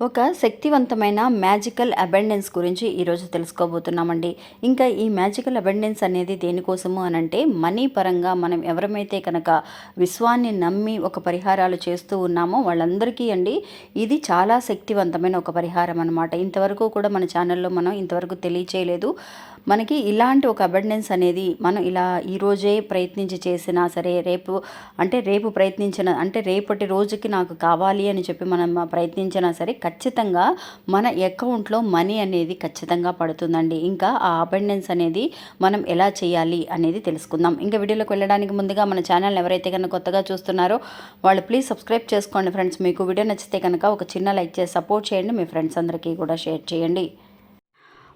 ఒక శక్తివంతమైన magical abundance గురించి ఈరోజు తెలుసుకోబోతున్నామండి. ఇంకా ఈ మ్యాజికల్ అబెండెన్స్ అనేది దేనికోసము అని అంటే మనీ పరంగా మనం ఎవరమైతే కనుక విశ్వాన్ని నమ్మి ఒక పరిహారాలు చేస్తూ ఉన్నామో వాళ్ళందరికీ అండి ఇది చాలా శక్తివంతమైన ఒక పరిహారం అనమాట ఇంతవరకు కూడా మన ఛానల్లో మనం ఇంతవరకు తెలియచేయలేదు. మనకి ఇలాంటి ఒక అబెండెన్స్ అనేది మనం ఇలా ఈరోజే ప్రయత్నించి చేసినా సరే రేపు అంటే రేపు ప్రయత్నించిన అంటే రేపటి రోజుకి నాకు కావాలి అని చెప్పి మనం ప్రయత్నించినా సరే ఖచ్చితంగా మన అకౌంట్లో మనీ అనేది ఖచ్చితంగా పడుతుందండి. ఇంకా ఆ అబెండెన్స్ అనేది మనం ఎలా చేయాలి అనేది తెలుసుకుందాం. ఇంకా వీడియోలోకి వెళ్ళడానికి ముందుగా మన ఛానల్ ఎవరైతే కనుక కొత్తగా చూస్తున్నారో వాళ్ళు ప్లీజ్ సబ్స్క్రైబ్ చేసుకోండి ఫ్రెండ్స్. మీకు వీడియో నచ్చితే కనుక ఒక చిన్న లైక్ చేసి సపోర్ట్ చేయండి. మీ ఫ్రెండ్స్ అందరికీ కూడా షేర్ చేయండి.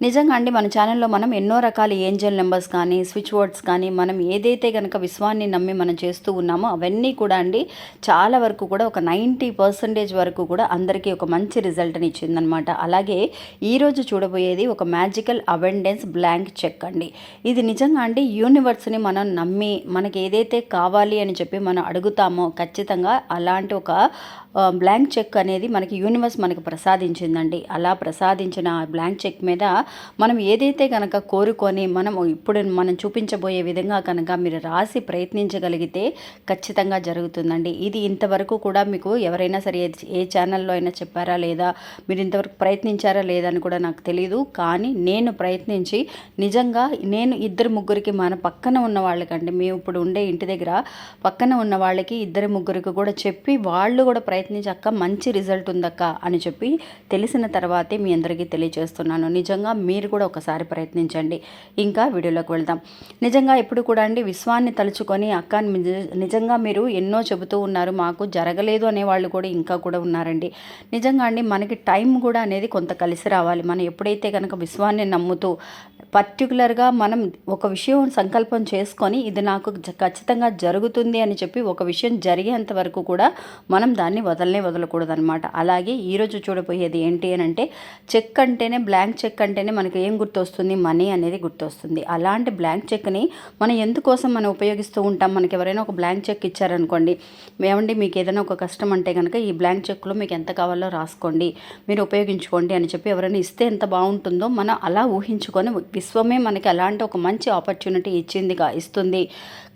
నిజంగా అండి మన ఛానల్లో మనం ఎన్నో రకాల ఏంజల్ నెంబర్స్ కానీ స్విచ్ వర్డ్స్ కానీ మనం ఏదైతే కనుక విశ్వాన్ని నమ్మి మనం చేస్తూ ఉన్నామో అవన్నీ కూడా అండి చాలా వరకు కూడా ఒక నైంటీ పర్సెంటేజ్ వరకు కూడా అందరికీ ఒక మంచి రిజల్ట్ని ఇచ్చిందనమాట అలాగే ఈరోజు చూడబోయేది ఒక మ్యాజికల్ అవెండెన్స్ బ్లాంక్ చెక్ అండి. ఇది నిజంగా అండి యూనివర్స్ని మనం నమ్మి మనకి ఏదైతే కావాలి అని చెప్పి మనం అడుగుతామో ఖచ్చితంగా అలాంటి ఒక బ్లాంక్ చెక్ అనేది మనకి యూనివర్స్ మనకి ప్రసాదించిందండి. అలా ప్రసాదించిన ఆ బ్లాంక్ చెక్ మీద మనం ఏదైతే కనుక కోరుకొని మనం ఇప్పుడు మనం చూపించబోయే విధంగా కనుక మీరు రాసి ప్రయత్నించగలిగితే ఖచ్చితంగా జరుగుతుందండి. ఇది ఇంతవరకు కూడా మీకు ఎవరైనా సరే ఏ- ఛానల్లో అయినా చెప్పారా లేదా మీరు ఇంతవరకు ప్రయత్నించారా లేదా అని కూడా నాకు తెలియదు కానీ నేను ప్రయత్నించి నిజంగా నేను ఇద్దరు ముగ్గురికి మన పక్కన ఉన్న వాళ్ళకండి మేము ఇప్పుడు ఉండే ఇంటి దగ్గర పక్కన ఉన్న వాళ్ళకి ఇద్దరు ముగ్గురికి కూడా చెప్పి వాళ్ళు కూడా ప్రయత్నించక్క మంచి రిజల్ట్ ఉందక్క అని చెప్పి తెలిసిన తర్వాతే మీ అందరికీ తెలియజేస్తున్నాను. నిజంగా మీరు కూడా ఒకసారి ప్రయత్నించండి. ఇంకా వీడియోలోకి వెళ్దాం. నిజంగా ఎప్పుడు కూడా అండి విశ్వాన్ని తలుచుకొని అక్క నిజంగా మీరు ఎన్నో చెబుతూ ఉన్నారు మాకు జరగలేదు అనే వాళ్ళు కూడా ఇంకా కూడా ఉన్నారండి. నిజంగా అండి మనకి టైం కూడా అనేది కొంత కలిసి రావాలి. మనం ఎప్పుడైతే కనుక విశ్వాన్ని నమ్ముతూ పర్టికులర్గా మనం ఒక విషయం సంకల్పం చేసుకొని ఇది నాకు ఖచ్చితంగా జరుగుతుంది అని చెప్పి ఒక విషయం జరిగేంత వరకు కూడా మనం దాన్ని వదలనే వదలకూడదు అనమాట అలాగే ఈరోజు చూడబోయేది ఏంటి అని అంటే చెక్ అంటేనే బ్లాంక్ చెక్ అంటేనే మనకి ఏం గుర్తొస్తుంది? మనీ అనేది గుర్తొస్తుంది. అలాంటి బ్లాంక్ చెక్ని మనం ఎందుకోసం మనం ఉపయోగిస్తూ ఉంటాం? మనకి ఎవరైనా ఒక బ్లాంక్ చెక్ ఇచ్చారనుకోండి. ఏమండి మీకు ఏదైనా ఒక కష్టం అంటే కనుక ఈ బ్లాంక్ చెక్లో మీకు ఎంత కావాలో రాసుకోండి. మీరు ఉపయోగించుకోండి అని చెప్పి ఎవరైనా ఇస్తే ఎంత బాగుంటుందో మనం అలా ఊహించుకొని విశ్వమే మనకి అలాంటి ఒక మంచి ఆపర్చునిటీ ఇచ్చిందిగా ఇస్తుంది.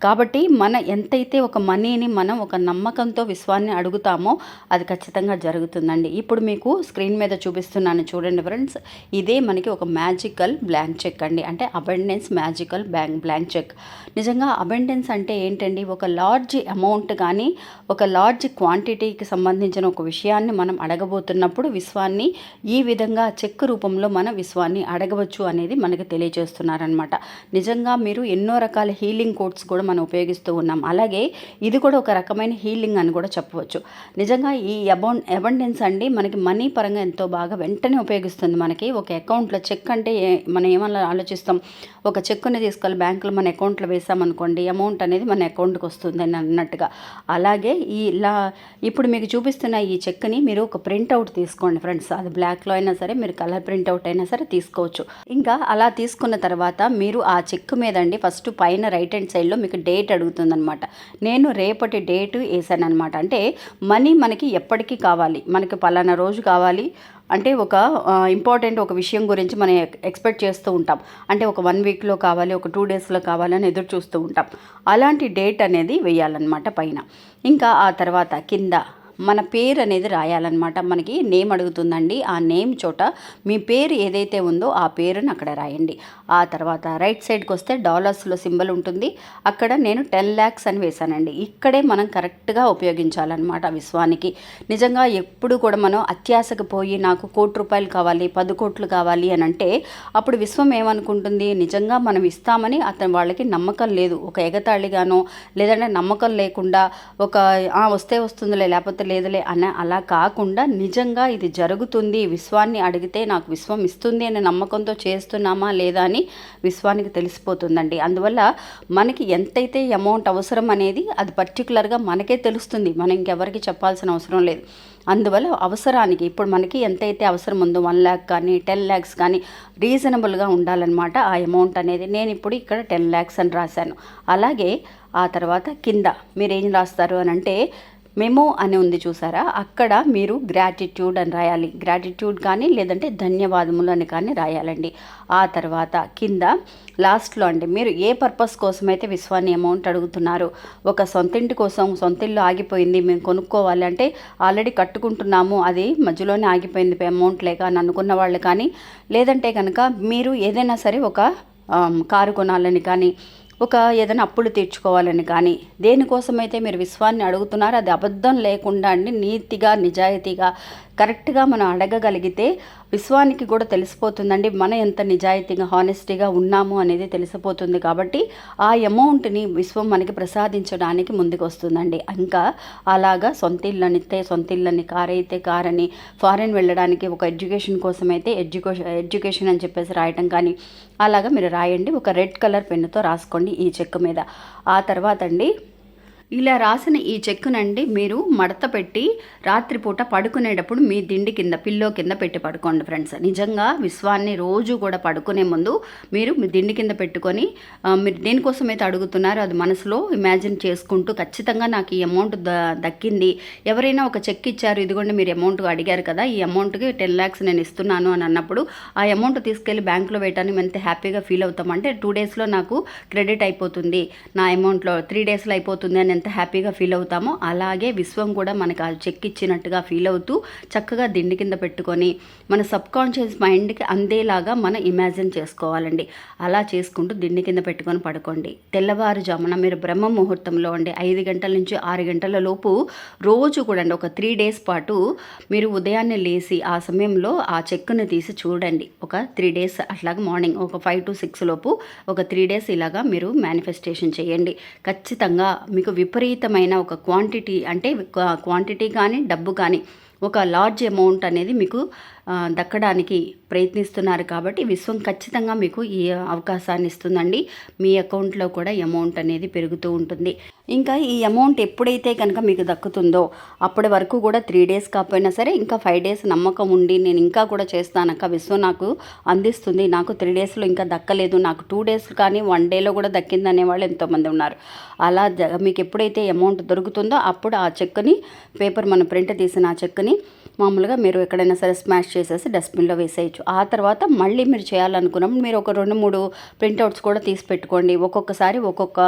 కాబట్టి మన ఎంతైతే ఒక మనీని మనం ఒక నమ్మకంతో విశ్వాన్ని అడుగుతామో అది ఖచ్చితంగా జరుగుతుందండి. ఇప్పుడు మీకు స్క్రీన్ మీద చూపిస్తున్నాను చూడండి ఫ్రెండ్స్. ఇదే మనకి ఒక మ్యాజికల్ బ్లాంక్ చెక్ అండి. అంటే abundance magical bank blank cheque. నిజంగా అబెండెన్స్ అంటే ఏంటండి? ఒక లార్జ్ అమౌంట్ కానీ ఒక లార్జ్ క్వాంటిటీకి సంబంధించిన ఒక విషయాన్ని మనం అడగబోతున్నప్పుడు విశ్వాన్ని ఈ విధంగా చెక్ రూపంలో మన విశ్వాన్ని అడగవచ్చు అనేది మనకు తెలియజేస్తున్నారనమాట నిజంగా మీరు ఎన్నో రకాల హీలింగ్ కోడ్స్ కూడా మనం ఉపయోగిస్తూ ఉన్నాం. అలాగే ఇది కూడా ఒక రకమైన హీలింగ్ అని కూడా చెప్పవచ్చు. నిజంగా ఈ అబౌ అబండెన్స్ అండి మనకి మనీ పరంగా ఎంతో బాగా వెంటనే ఉపయోగిస్తుంది మనకి. ఒక అకౌంట్లో చెక్ చెక్ అంటే మనం ఏమన్నా ఆలోచిస్తాం ఒక చెక్కుని తీసుకెళ్ళి బ్యాంకులో మన అకౌంట్లో వేసామనుకోండి అమౌంట్ అనేది మన అకౌంట్కి వస్తుంది అని అన్నట్టుగా. అలాగే ఈ ఇలా ఇప్పుడు మీకు చూపిస్తున్న ఈ చెక్ని మీరు ఒక ప్రింట్అవుట్ తీసుకోండి ఫ్రెండ్స్. అది బ్లాక్లో అయినా సరే మీరు కలర్ ప్రింట్అవుట్ అయినా సరే తీసుకోవచ్చు. ఇంకా అలా తీసుకున్న తర్వాత మీరు ఆ చెక్ మీద అండి ఫస్ట్ పైన రైట్ హ్యాండ్ సైడ్లో మీకు డేట్ అడుగుతుందనమాట నేను రేపటి డేట్ వేసాను అనమాట అంటే మనీ మనకి ఎప్పటికీ కావాలి. మనకి పలానా రోజు కావాలి అంటే ఒక ఇంపార్టెంట్ ఒక విషయం గురించి మనం ఎక్స్పెక్ట్ చేస్తూ ఉంటాం. అంటే ఒక వన్ వీక్లో కావాలి ఒక టూ డేస్లో కావాలని ఎదురు చూస్తూ ఉంటాం. అలాంటి డేట్ అనేది వేయాలన్నమాట పైన. ఇంకా ఆ తర్వాత కింద మన పేరు అనేది రాయాలన్నమాట. మనకి నేమ్ అడుగుతుందండి. ఆ నేమ్ చోట మీ పేరు ఏదైతే ఉందో ఆ పేరుని అక్కడ రాయండి. ఆ తర్వాత రైట్ సైడ్కి వస్తే డాలర్స్లో సింబల్ ఉంటుంది. అక్కడ నేను టెన్ ల్యాక్స్ అని వేశానండి. ఇక్కడే మనం కరెక్ట్గా ఉపయోగించాలన్నమాట విశ్వానికి. నిజంగా ఎప్పుడు కూడా మనం అత్యాశకు పోయి నాకు కోటి రూపాయలు కావాలి పది కోట్లు కావాలి అని అంటే అప్పుడు విశ్వం ఏమనుకుంటుంది? నిజంగా మనం ఇస్తామని అతను వాళ్ళకి నమ్మకం లేదు. ఒక ఎగతాళిగానో లేదంటే నమ్మకం లేకుండా ఒక వస్తే వస్తుందిలే లేకపోతే లేదులే అన్న. అలా కాకుండా నిజంగా ఇది జరుగుతుంది. విశ్వాన్ని అడిగితే నాకు విశ్వం ఇస్తుంది అనే నమ్మకంతో చేస్తున్నామా లేదా అని విశ్వానికి తెలిసిపోతుందండి. అందువల్ల మనకి ఎంతైతే అమౌంట్ అవసరం అనేది అది పర్టికులర్గా మనకే తెలుస్తుంది. మనం ఇంకెవరికి చెప్పాల్సిన అవసరం లేదు. అందువల్ల అవసరానికి ఇప్పుడు మనకి ఎంతైతే అవసరం ఉందో వన్ ల్యాక్ కానీ టెన్ ల్యాక్స్ కానీ రీజనబుల్గా ఉండాలన్నమాట ఆ అమౌంట్ అనేది. నేను ఇప్పుడు ఇక్కడ టెన్ ల్యాక్స్ అని రాశాను. అలాగే ఆ తర్వాత కింద మీరు ఏం రాస్తారు అని అంటే మెమో అని ఉంది చూసారా? అక్కడ మీరు గ్రాటిట్యూడ్ అని రాయాలి. గ్రాటిట్యూడ్ కానీ లేదంటే ధన్యవాదములు అని కానీ రాయాలండి. ఆ తర్వాత కింద లాస్ట్లో అండి మీరు ఏ పర్పస్ కోసం అయితే విశ్వాన్ని అమౌంట్ అడుగుతున్నారు ఒక సొంతింటి కోసం సొంతిల్లు ఆగిపోయింది మేము కొనుక్కోవాలి అంటే ఆల్రెడీ కట్టుకుంటున్నాము అది మధ్యలోనే ఆగిపోయింది అమౌంట్ లేక అని అనుకున్న వాళ్ళు కానీ లేదంటే కనుక మీరు ఏదైనా సరే ఒక కారు కొనాలని కానీ ఒక ఏదైనా అప్పులు తీర్చుకోవాలని కానీ దేనికోసమైతే మీరు విశ్వాన్ని అడుగుతున్నారో అది అబద్ధం లేకుండా అండి నీతిగా నిజాయితీగా కరెక్ట్గా మనం అడగగలిగితే విశ్వానికి కూడా తెలిసిపోతుందండి. మనం ఎంత నిజాయితీగా హానెస్టీగా ఉన్నాము అనేది తెలిసిపోతుంది కాబట్టి ఆ అమౌంట్ని విశ్వం మనకి ప్రసాదించడానికి ముందుకు వస్తుందండి ఇంకా అలాగా సొంత ఇళ్ళనితే సొంత ఇళ్ళని కార్ అయితే కార్ అని ఫారెన్ వెళ్ళడానికి ఒక ఎడ్యుకేషన్ కోసం అయితే ఎడ్యుకేషన్ ఎడ్యుకేషన్ అని చెప్పేసి రాయటం కానీ అలాగా మీరు రాయండి. ఒక రెడ్ కలర్ పెన్నుతో రాసుకోండి. ఈ చెక్క మీద. ఆ తర్వాత అండి ఇలా రాసిన ఈ చెక్కునండి మీరు మడత పెట్టి రాత్రిపూట పడుకునేటప్పుడు మీ దిండి కింద పిల్లో కింద పెట్టి పడుకోండి ఫ్రెండ్స్. నిజంగా విశ్వాన్ని రోజు కూడా పడుకునే ముందు మీరు మీ దిండి కింద పెట్టుకొని మీరు దేనికోసం అయితే అడుగుతున్నారో అది మనసులో ఇమాజిన్ చేసుకుంటూ ఖచ్చితంగా నాకు ఈ అమౌంట్ ద దక్కింది. ఎవరైనా ఒక చెక్ ఇచ్చారు ఇదిగోండి మీరు అమౌంట్ అడిగారు కదా ఈ అమౌంట్కి టెన్ ల్యాక్స్ నేను ఇస్తున్నాను అని అన్నప్పుడు ఆ అమౌంట్ తీసుకెళ్ళి బ్యాంకులో వేయటానికి మేము ఎంత హ్యాపీగా ఫీల్ అవుతామంటే టూ డేస్లో నాకు క్రెడిట్ అయిపోతుంది. నా అమౌంట్లో త్రీ డేస్లో అయిపోతుంది అని ఎంత హ్యాపీగా ఫీల్ అవుతామో అలాగే విశ్వం కూడా మనకు ఆ చెక్ ఇచ్చినట్టుగా ఫీల్ అవుతూ చక్కగా దిండి కింద పెట్టుకొని మన సబ్ కాన్షియస్ మైండ్కి అందేలాగా మనం ఇమాజిన్ చేసుకోవాలండి. అలా చేసుకుంటూ దిండి కింద పెట్టుకొని పడుకోండి. తెల్లవారుజామున మీరు బ్రహ్మ ముహూర్తంలో అండి ఐదు గంటల నుంచి ఆరు గంటల లోపు రోజు కూడా అండి ఒక త్రీ డేస్ పాటు మీరు ఉదయాన్నే లేచి ఆ సమయంలో ఆ చెక్కును తీసి చూడండి. ఒక త్రీ డేస్ అట్లాగా మార్నింగ్ ఒక ఫైవ్ టు సిక్స్ లోపు ఒక త్రీ డేస్ ఇలాగా మీరు మేనిఫెస్టేషన్ చేయండి. ఖచ్చితంగా మీకు విపరీతమైన ఒక క్వాంటిటీ అంటే క్వాంటిటీ కానీ డబ్బు కానీ ఒక లార్జ్ అమౌంట్ అనేది మీకు దక్కడానికి ప్రయత్నిస్తున్నారు కాబట్టి విశ్వం ఖచ్చితంగా మీకు ఈ అవకాశాన్ని ఇస్తుందండి. మీ అకౌంట్లో కూడా అమౌంట్ అనేది పెరుగుతూ ఉంటుంది. ఇంకా ఈ అమౌంట్ ఎప్పుడైతే కనుక మీకు దక్కుతుందో అప్పటి వరకు కూడా త్రీ డేస్ కాకపోయినా సరే ఇంకా ఫైవ్ డేస్ నమ్మకం ఉండి నేను ఇంకా కూడా చేస్తానక్క విశ్వం నాకు అందిస్తుంది. నాకు త్రీ డేస్లో ఇంకా దక్కలేదు. నాకు టూ డేస్ కానీ వన్ డేలో కూడా దక్కిందనే వాళ్ళు ఎంతోమంది ఉన్నారు. అలా మీకు ఎప్పుడైతే అమౌంట్ దొరుకుతుందో అప్పుడు ఆ చెక్ని పేపర్ మనం ప్రింట్ తీసిన ఆ చెక్ని మామూలుగా మీరు ఎక్కడైనా సరే స్మాష్ చేసేసి డస్ట్బిన్లో వేసేయచ్చు. ఆ తర్వాత మళ్ళీ మీరు చేయాలనుకున్నప్పుడు మీరు ఒక రెండు మూడు ప్రింట్అవుట్స్ కూడా తీసి పెట్టుకోండి. ఒక్కొక్కసారి ఒక్కొక్క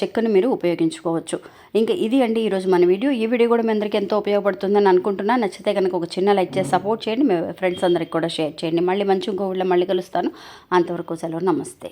చెక్కను మీరు ఉపయోగించుకోవచ్చు. ఇంకా ఇది అండి ఈరోజు మన వీడియో. ఈ వీడియో కూడా మీ అందరికీ ఎంతో ఉపయోగపడుతుందని అనుకుంటున్నా. నచ్చితే కనుక ఒక చిన్న లైక్ చేసి సపోర్ట్ చేయండి. మీ ఫ్రెండ్స్ అందరికి కూడా షేర్ చేయండి. మళ్ళీ మంచి ఇంకో ఊళ్ళో మళ్ళీ కలుస్తాను. అంతవరకు సెలవు. నమస్తే.